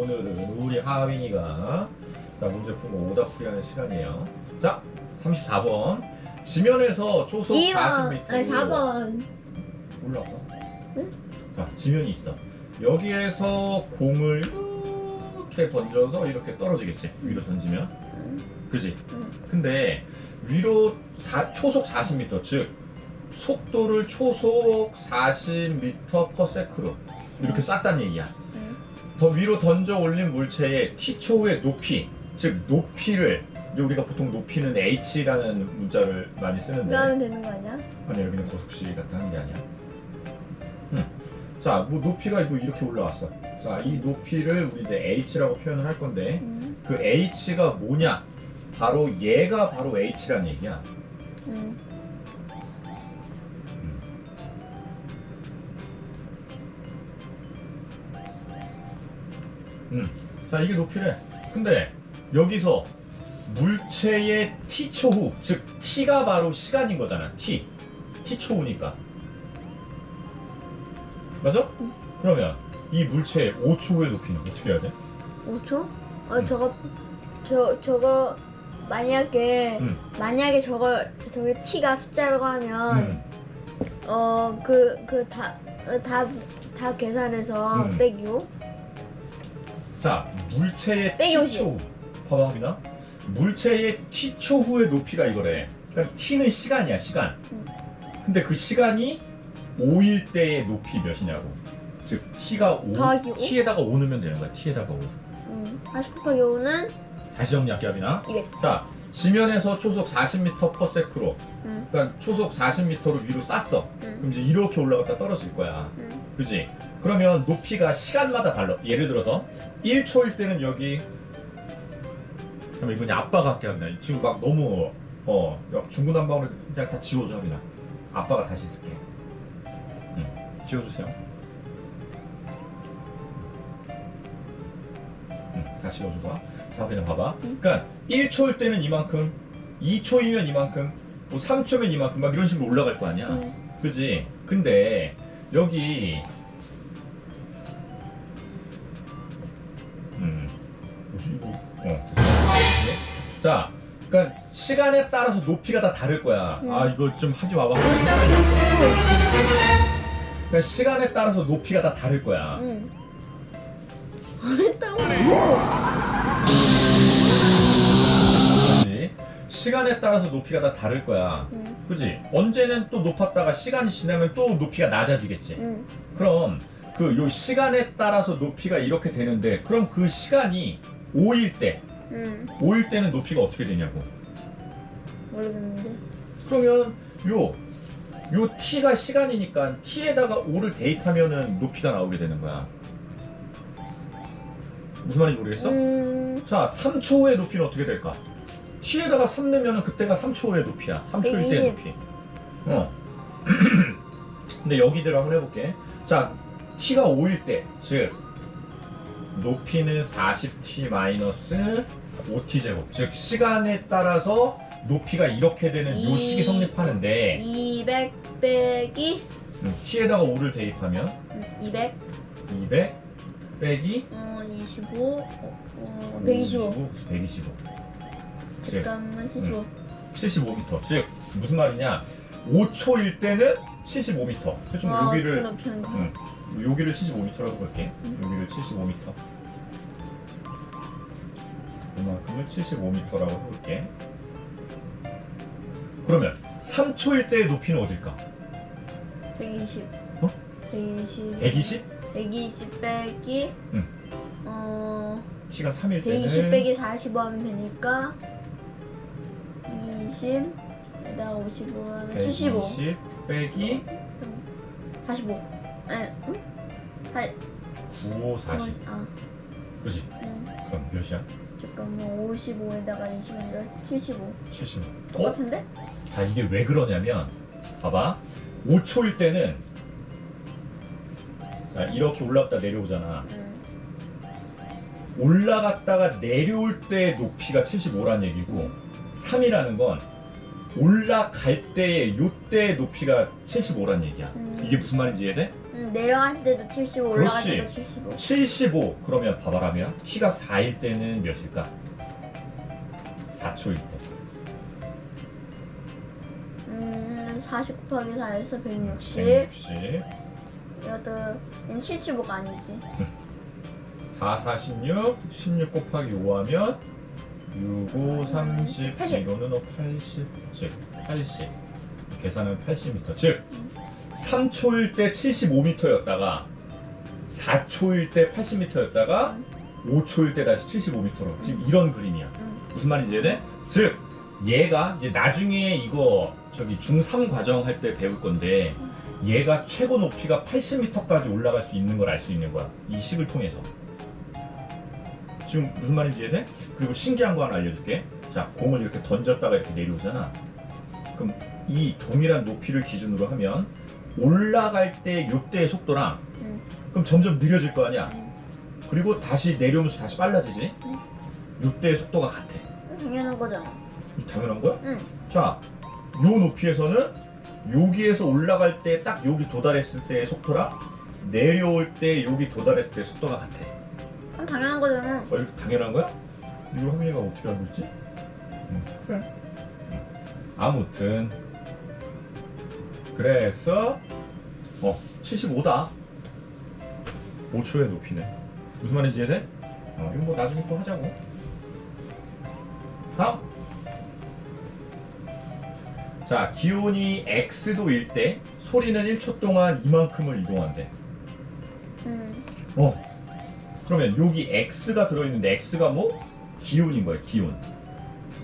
오늘은 우리 하빈이가 자, 문제 풀고 오답 풀이하는 시간이에요. 자, 34번. 지면에서 초속 2번 40m. 아니 4번 올라가. 응? 자, 지면이 있어. 여기에서 공을 이렇게 던져서 이렇게 떨어지겠지. 위로 던지면. 그지? 응. 근데 위로 사- 초속 40m, 즉 속도를 초속 40m per sec로 이렇게 쐈단 얘기야. 응. 더 위로 던져 올린 물체의 t초의 높이, 즉 높이를 이제 우리가 보통 높이는 h라는 문자를 많이 쓰는데 하면 되는 거 아니야? 아니 여기는 거속시 같은 하는 게 아니야. 음. 자, 뭐 높이가 뭐 이렇게 올라왔어. 자, 이 높이를 우리 이제 h라고 표현을 할 건데 응. 그 h가 뭐냐? 바로 얘가 바로 h란 얘기야. 응. 음. 자, 이게 높이래. 근데 여기서 물체의 t초후, 즉 t가 바로 시간인 거잖아. t. t초후니까. 맞아? 응. 그러면 이 물체의 5초후의 높이는 어떻게 해야 돼? 5초? 어 응. 저거 저 저거 만약에 응. 만약에 저거 저게 t가 숫자라고 하면 음. 어그 그 다 다 다 계산해서 음. 빼기고 자, 물체의 빼기 t초후. 봐봐. 물체의 t초 후의 높이가 이거래. 그러니까 t는 시간이야, 시간. 음. 근데 그 시간이 5일 때의 높이 몇이냐고. 즉, t가 5, 더하기 오? t에다가 5 넣으면 되는 거야, t에다가 5. 응. 40 곱하기 5는 다시 정리할게. 200 자, 지면에서 초속 40m per sec로. 응. 그러니까 초속 40m를 위로 쐈어. 응. 그럼 이제 이렇게 올라갔다 떨어질 거야. 응. 그지? 그러면 높이가 시간마다 달라. 예를 들어서 1초일 때는 여기 그럼 이건 아빠가 할게 하빈아. 지금 막 너무 어 중구난방으로 그냥 다 지워줘 하빈아. 아빠가 다시 쓸게. 응. 지워주세요. 응, 다 지워줘봐. 자, 하빈아 봐봐. 응. 그러니까 1초일 때는 이만큼, 2초이면 이만큼, 뭐 3초면 이만큼 막 이런 식으로 올라갈 거 아니야. 응. 그지? 근데 여기 음 뭐지 이거 어 됐어. 자 그러니까 시간에 따라서 높이가 다 다를 거야 음. 아 이거 좀 하지 마봐 그러니까 시간에 따라서 높이가 다 다를 거야 응. 안 했다고 그지? 시간에 따라서 높이가 다 다를 거야 응. 그지? 언제는 또 높았다가 시간이 지나면 또 높이가 낮아지겠지 응. 그럼 그 요 시간에 따라서 높이가 이렇게 되는데 그럼 그 시간이 5일 때 응. 5일 때는 높이가 어떻게 되냐고 모르겠는데 그러면 요 요 t가 시간이니까 t에다가 5를 대입하면은 높이가 나오게 되는 거야 무슨 말인지 모르겠어? 음. 자 3초 후의 높이는 어떻게 될까? t에다가 3 넣으면은 그때가 3초 후의 높이야 3초일 때의 120. 높이 어 근데 여기대로 한번 해볼게 자 t가 5일 때 즉 높이는 40t 마이너스 5t 제곱 즉 시간에 따라서 높이가 이렇게 되는 요 이- 식이 성립하는데 200 빼기 음, t에다가 5를 대입하면 음, 200 200 빼기 어 25, 어, 어 125. 125 즉 잠깐만 75. 75m 즉 무슨 말이냐 5초일 때는 75m 그래서 좀 와, 여기를. 응. 여기를 75m라고 볼게 음. 여기를 75m 이만큼을 75m라고 해볼게 그러면 3초일 때의 높이는 어딜까? 120. 어? 120. 120? 120 빼기 응. 어 t가 3일 때는 120 빼기 45 하면 되니까 20 에다가 55 하면 75. 120 빼기 45. 에, 응? 할 95, 40 아, 그지? 응. 그럼 몇이야? 잠깐만 55에다가 20인가 75. 75 어? 똑같은데? 자 이게 왜 그러냐면 봐봐 5초일 때는 자, 이렇게 올라갔다 내려오잖아 응. 올라갔다가 내려올 때 높이가 75란 얘기고 3이라는 건 올라갈 때의 요때의 높이가 75란 얘기야 음. 이게 무슨 말인지 이해돼? 응. 내려갈 때도 75, 올라갈 그렇지. 때도 75. 75 그러면 봐봐라면 T가 4일 때는 몇일까? 4초일 때 음, 40 곱하기 4에서 160. 160 이것도 얘는 75가 아니지. 4, 4, 16 16 곱하기 5 하면 6, 5, 30 80. 이거는 80, 즉 80 계산은 80m 즉 3초일 때 75m였다가 4초일 때 80m였다가 5초일 때 다시 75m로 지금 이런 그림이야 응. 무슨 말인지 이해돼? 즉 얘가 이제 나중에 이거 저기 중3 과정 할 때 배울 건데 얘가 최고 높이가 80m까지 올라갈 수 있는 걸 알 수 있는 거야 이 식을 통해서 지금 무슨 말인지 이해돼? 그리고 신기한 거 하나 알려줄게 자 공을 이렇게 던졌다가 이렇게 내려오잖아 그럼 이 동일한 높이를 기준으로 하면 올라갈 때 요때의 속도랑 응. 그럼 점점 느려질 거 아니야 응. 그리고 다시 내려오면서 다시 빨라지지 응. 요때의 속도가 같아 당연한 거잖아. 당연한 거야? 응. 자, 요 높이에서는 여기에서 올라갈 때 딱 여기 도달했을 때의 속도랑 내려올 때 여기 도달했을 때의 속도가 같아. 그럼 당연한 거잖아. 어, 이거 당연한 거야? 이거 확민이가 어떻게 알고 있지? 응. 그래. 아무튼 그래서 어 75다. 5초의 높이네. 무슨 말인지 이해돼? 어, 이거 뭐 나중에 또 하자고. 다음. 자, 기온이 x도일 때 소리는 1초 동안 이만큼을 이동한대. 응. 어. 그러면 여기 x가 들어 있는데 x가 뭐? 기온인 거야, 기온.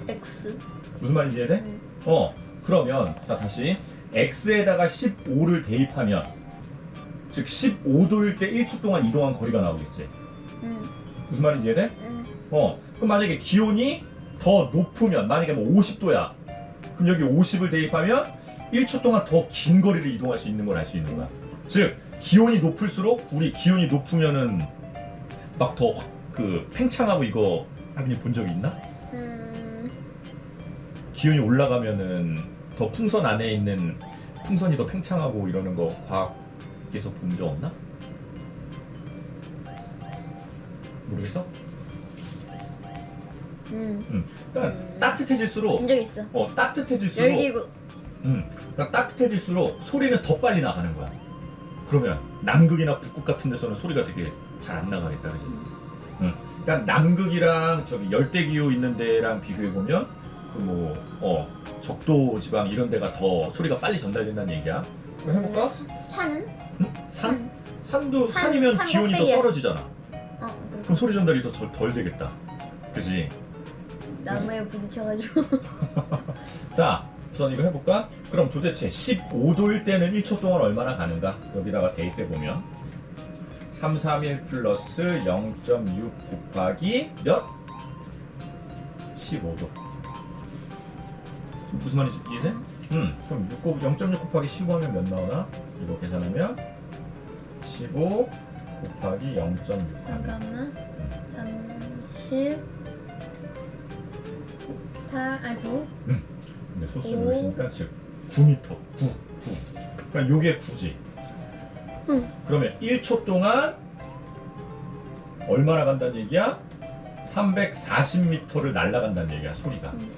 X. 무슨 말인지 이해돼? 응. 어. 그러면 자 다시 x에다가 15를 대입하면 즉 15도일 때 1초 동안 이동한 거리가 나오겠지. 응. 무슨 말인지 이해돼? 응. 어. 그럼 만약에 기온이 더 높으면 만약에 뭐 50도야. 그럼 여기 50을 대입하면 1초 동안 더 긴 거리를 이동할 수 있는 걸 알 수 있는 거야. 즉 기온이 높을수록 우리 기온이 높으면은 막 더 그 팽창하고 이거 하빈이 본 적이 있나? 음. 기온이 올라가면은 더 풍선 안에 있는 풍선이 더 팽창하고 이러는 거 과학에서 본 적 없나? 모르겠어? 응. 그러니까 음. 따뜻해질수록 본 적 있어. 어 따뜻해질수록 열기구. 음, 그러니까 따뜻해질수록 소리는 더 빨리 나가는 거야. 그러면 남극이나 북극 같은 데서는 소리가 되게 잘 안 나가겠다, 그지? 응. 그러니까 남극이랑 저기 열대 기후 있는 데랑 비교해 보면 그뭐 어 적도 지방 이런 데가 더 소리가 빨리 전달된다는 얘기야. 그럼 해볼까? 산은? 응? 산? 산도 산- 산이면 산 기온이 더. 떨어지잖아. 어. 그럼 소리 전달이 더 덜 되겠다. 그지? 나무에 부딪혀가지고. 자, 우선 이거 해볼까? 그럼 도대체 15도일 때는 1초 동안 얼마나 가는가? 여기다가 대입해 보면 331 플러스 0.6 곱하기 몇? 15도. 무슨 말인지 이해돼? 음, 그럼 6 곱, 0.6 곱하기 15 하면 몇 나오나? 이거 계산하면 15 곱하기 0.6 하면 잠깐만. 30. 8, 아니 9. 근데 소수를 오. 있으니까 즉 9m 9 9 그러니까 요게 9지 응. 그러면 1초 동안 얼마나 간다는 얘기야? 340m를 날아간다는 얘기야 소리가 응.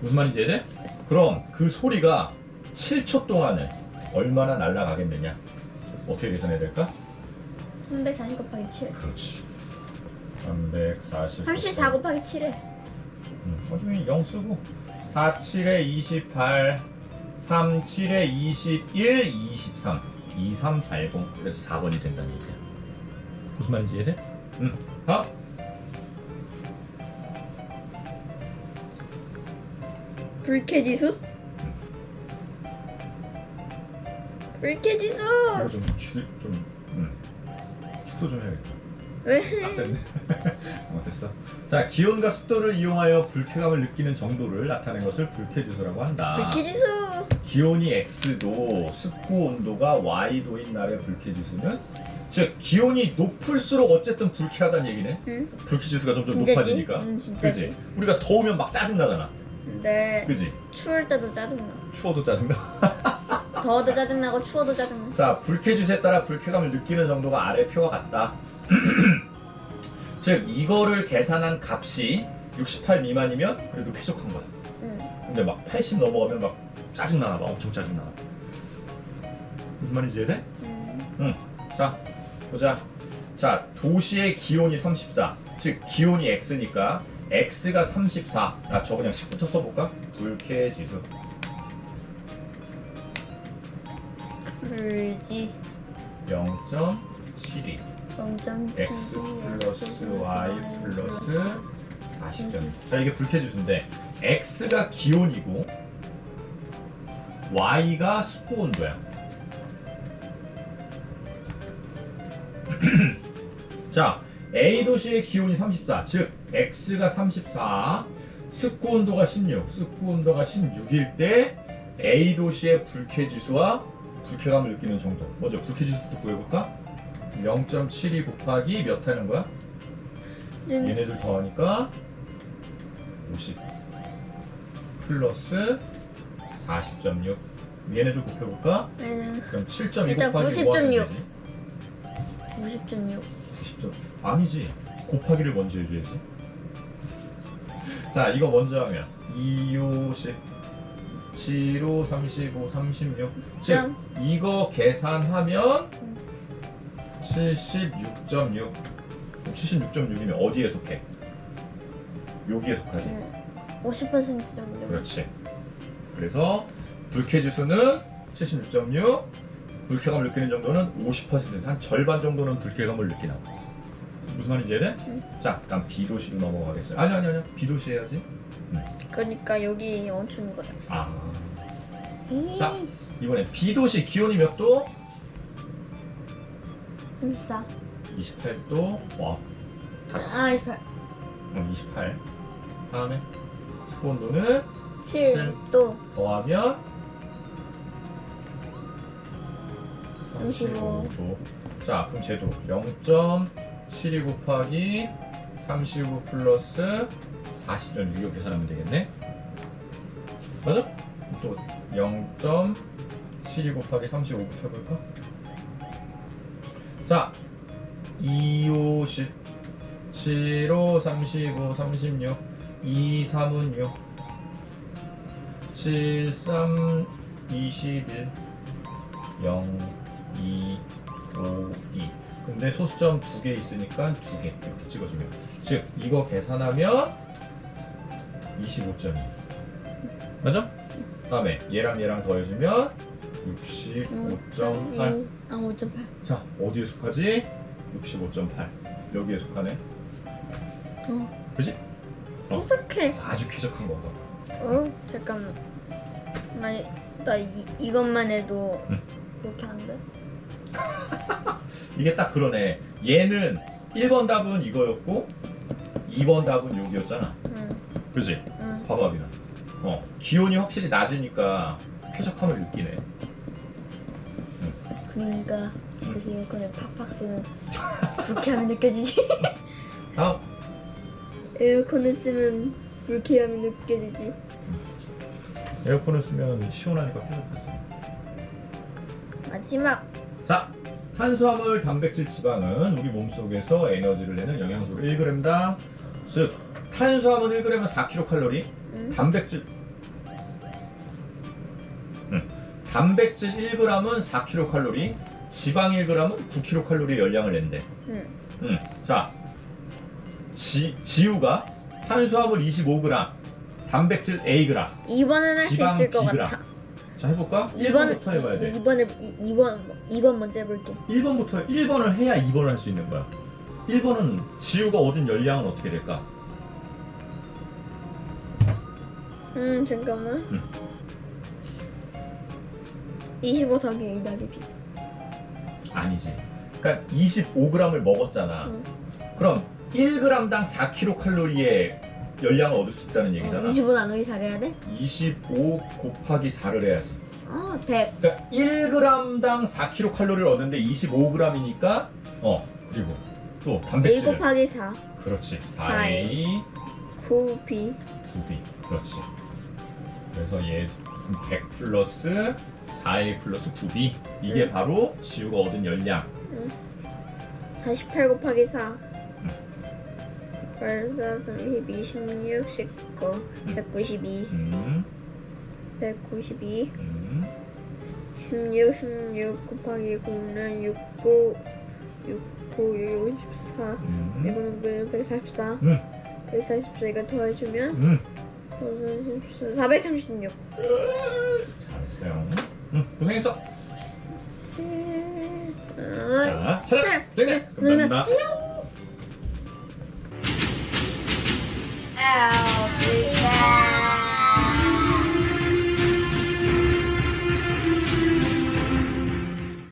무슨 말인지 이해돼? 그럼 그 소리가 7초 동안은 얼마나 날아가겠느냐 어떻게 계산해야 될까? 340 곱하기 7. 그렇지 340 34 곱하기 7에. 음, 나중에 0 쓰고 4, 7에 28 3, 7에 21, 23 2380 그래서 4번이 된다는 얘기야 무슨 말인지 이해돼? 응 아? 불쾌지수? 불쾌지수! 이거 좀, 줄, 좀 음, 축소 좀 해야겠다 왜? 딱 됐네 어, 됐어 자 기온과 습도를 이용하여 불쾌감을 느끼는 정도를 나타낸 것을 불쾌지수라고 한다 불쾌지수! 기온이 X도 습후 온도가 Y도인 날의 불쾌지수는 즉 기온이 높을수록 어쨌든 불쾌하다는 얘기네 응? 불쾌지수가 점점 진짜지? 높아지니까 응, 진짜지. 그지 우리가 더우면 막 짜증나잖아 근데 그지 추울 때도 짜증나. 추워도 짜증나 더워도 짜증나고 추워도 짜증나. 자, 불쾌지수에 따라 불쾌감을 느끼는 정도가 아래 표와 같다. 즉, 이거를 계산한 값이 68 미만이면 그래도 쾌적한 거야. 응. 근데 막 80 넘어가면 막 짜증나나 봐. 엄청 짜증나나 봐. 무슨 말인지 이해돼? 응. 자, 보자. 자, 도시의 기온이 34. 즉, 기온이 x니까 x가 34. 아, 저 그냥 10부터 써볼까? 불쾌 지수. 불지. 0.72. 0.7. x 플러스 y 플러스 40점. 자, 이게 불쾌지수인데 x가 기온이고 y가 습도 온도야. 자, A 도시의 기온이 34, 즉 x가 34, 습구 온도가 16, 습구 온도가 16일 때 A 도시의 불쾌지수와 불쾌감을 느끼는 정도. 먼저 불쾌지수부터 구해볼까? 0.72 곱하기 몇 하는 거야? 얘네들 더하니까 50 플러스 40.6 얘네들 곱해볼까? 응. 그럼 7.2 일단 곱하기 90.6. 5 하면 되지 90.6. 90점 아니지 곱하기를 먼저 해줘야지 자 이거 먼저 하면 2, 5, 10 7, 5, 35, 36 즉 점. 이거 계산하면 음. 76.6 76.6이면 어디에 속해? 여기에 속하지 응. 50% 정도. 그렇지 그래서 불쾌 지수는 76.6 불쾌감을 느끼는 정도는 50%한 절반 정도는 불쾌감을 느끼나 무슨 말인지 이해돼? 응. 자 그럼 B도시로 넘어가겠어요 아니 아니 아니 B도시 해야지 그러니까 여기 멈추는 거야. 아 이. 자. 이번에 B도시 기온이 몇 도? 34. 28도 와 다, 아, 28. 어, 28 다음에 습도 온도는 7. 또. 더하면 35. 35도. 자, 그럼 쟤도 0.72 곱하기 35 플러스 40점 이거 계산하면 되겠네. 맞아? 또 0.72 곱하기 35부터 해볼까? 자, 2, 5, 10, 7, 5, 35, 36, 2, 3은 6, 7, 3, 21, 0, 2, 5, 2. 근데 소수점 두 개 있으니까 두 개 이렇게 찍어주면. 즉, 이거 계산하면 25.2. 맞아? 다음에 얘랑 얘랑 더해주면 65.8. 아, 5.8. 자, 어디에 속하지? 65.8. 여기에 속하네. 어. 그지? 어. 어떡해. 아주 쾌적한 거가. 어? 잠깐만. 나, 이- 나 이, 이것만 해도 응. 그렇게 안 돼? 이게 딱 그러네. 얘는 1번 답은 이거였고 2번 답은 여기였잖아. 응. 그지? 응. 봐봐, 비나. 어, 기온이 확실히 낮으니까 쾌적함을 느끼네. 그러니까 집에서 에어컨을 팍팍 쓰면 불쾌함이 느껴지지. 다음. 에어컨을 쓰면 불쾌함이 느껴지지. 에어컨을 쓰면 시원하니까 쾌적하지. 마지막. 자, 탄수화물, 단백질, 지방은 우리 몸속에서 에너지를 내는 영양소 1g당. 즉, 탄수화물 1g은 4kcal, 응? 단백질 단백질 1g은 4kcal, 지방 1g은 9kcal의 열량을 낸대. 응. 음, 자, 지, 지우가 탄수화물 25g, 단백질 Ag. 2번은 할 수 지방 있을 것 B그램. 같아. 자, 해볼까? 2번 1번부터 해봐야 돼. 2번을 2번 2번 먼저 해볼게. 1번부터 1번을 해야 2번을 할 수 있는 거야. 1번은 지우가 얻은 열량은 어떻게 될까? 음 잠깐만. 응. 25 더하기 A 더하기 B. 아니지. 그러니까 25g을 먹었잖아. 응. 그럼 1g당 4kcal의 열량을 얻을 수 있다는 얘기잖아. 어, 25 나누기 4 해야 돼? 25 곱하기 4를 해야지. 어 100. 그러니까 1g당 4kcal를 얻는데 25g이니까 어 그리고 또 A 단백질 곱하기 4. 그렇지 4A 9 B. 9B 그렇지 그래서 얘100 플러스 4a 플러스 9b 이게 응. 바로 지우가 얻은 열량. 48 곱하기 4 8, 4, 32, 16, 19 192 음, 192 음, 16, 16 곱하기 9는 69 69, 64 음, 이거는 144 음. 144 이거 더해주면 음. 436 잘했어요 응, 고생했어. 자, 차렷! 정리! 감사합니다. Oh.